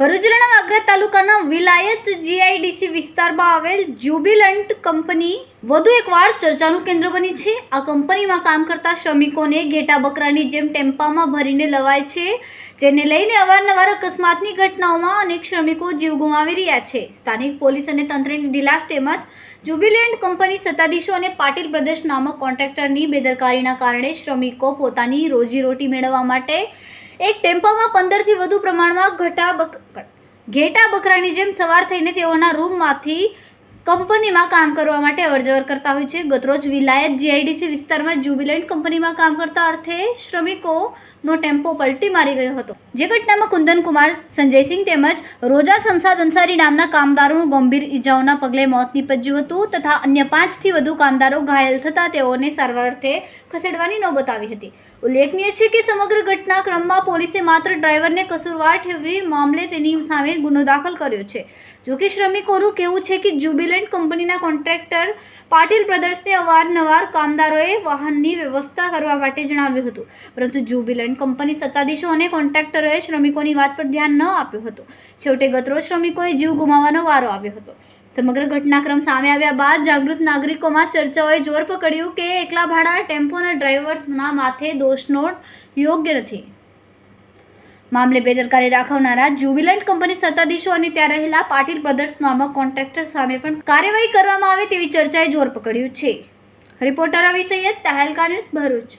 ભરૂચના વાગરા તાલુકાના વિલાયત જીઆઈડીસી વિસ્તારમાં આવેલ જ્યુબિલન્ટ કંપની વધુ એકવાર ચર્ચાનું કેન્દ્ર બની છે. આ કંપનીમાં કામ કરતા શ્રમિકોને ઘેટા બકરાની જેમ ટેમ્પામાં ભરીને લવાય છે, જેને લઈને અવારનવાર અકસ્માતની ઘટનાઓમાં અનેક શ્રમિકો જીવ ગુમાવી રહ્યા છે. સ્થાનિક પોલીસ અને તંત્રની ઢીલાશ તેમજ જ્યુબિલન્ટ કંપની સત્તાધીશો અને પાટીલ પ્રદેશ નામક કોન્ટ્રાક્ટરની બેદરકારીના કારણે શ્રમિકો પોતાની રોજીરોટી મેળવવા માટે એક ટેમ્પોમાં પંદરથી વધુ પ્રમાણમાં ઘટા બક ઘેટા બકરાની જેમ સવાર થઈને તેઓના રૂમમાંથી કંપનીમાં કામ કરવા માટે અરજવર કરતા હોય છે. ગતરોજ વિલાયત જીઆઈડીસી વિસ્તારમાં જ્યુબિલન્ટ કંપનીમાં કામ કરતા અર્થે શ્રમિકોનો ટેમ્પો પલટી મારી ગયો હતો. જે ઘટનામાં કુંદન કુમાર સંજયસિંહ તેમજ રોજા સમસાદ અંસારી નામના કામદારોનું ગંભીર ઈજાઓના પગલે મોત નીપજ્યું હતું તથા અન્ય પાંચથી વધુ કામદારો ઘાયલ થતા તેઓને સારવાર અર્થે ખસેડવાની નોબત આવી હતી. ઉલ્લેખનીય છે કે સમગ્ર ઘટનાક્રમમાં પોલીસે માત્ર ડ્રાઈવરને કસૂરવાર ઠેરવી મામલે તેની સામે ગુનો દાખલ કર્યો છે. જોકે શ્રમિકોનું કહેવું છે કે જ્યુબિલન્ટ કંપનીના કોન્ટ્રાક્ટર પાટીલ બ્રદર્સને અવારનવાર કામદારોએ વાહનની વ્યવસ્થા કરવા માટે જણાવ્યું હતું. પરંતુ જ્યુબિલન્ટ કંપની સત્તાધીશો અને કોન્ટ્રાક્ટરોએ શ્રમિકોની વાત પર ધ્યાન ન આપ્યું હતું. છેવટે ગતરોજ શ્રમિકોએ જીવ ગુમાવવાનો વારો આવ્યો હતો. સમગ્ર ઘટનાક્રમ સામે આવ્યા બાદ જાગૃત નાગરિકોમાં ચર્ચાઓએ જોર પકડ્યું કે એકલા ભાડા ટેમ્પોના ડ્રાઈવરના માથે દોષનો યોગ્ય નથી. મામલે બેદરકારી દાખવનારા જ્યુબિલન્ટ કંપની સત્તાધીશો અને ત્યાં રહેલા પાટીલ બ્રધર્સ નામક કોન્ટ્રાક્ટર સામે પણ કાર્યવાહી કરવામાં આવે તેવી ચર્ચાએ જોર પકડ્યું છે. Reporter Ravi Sayed, Tehelka news Bharuch.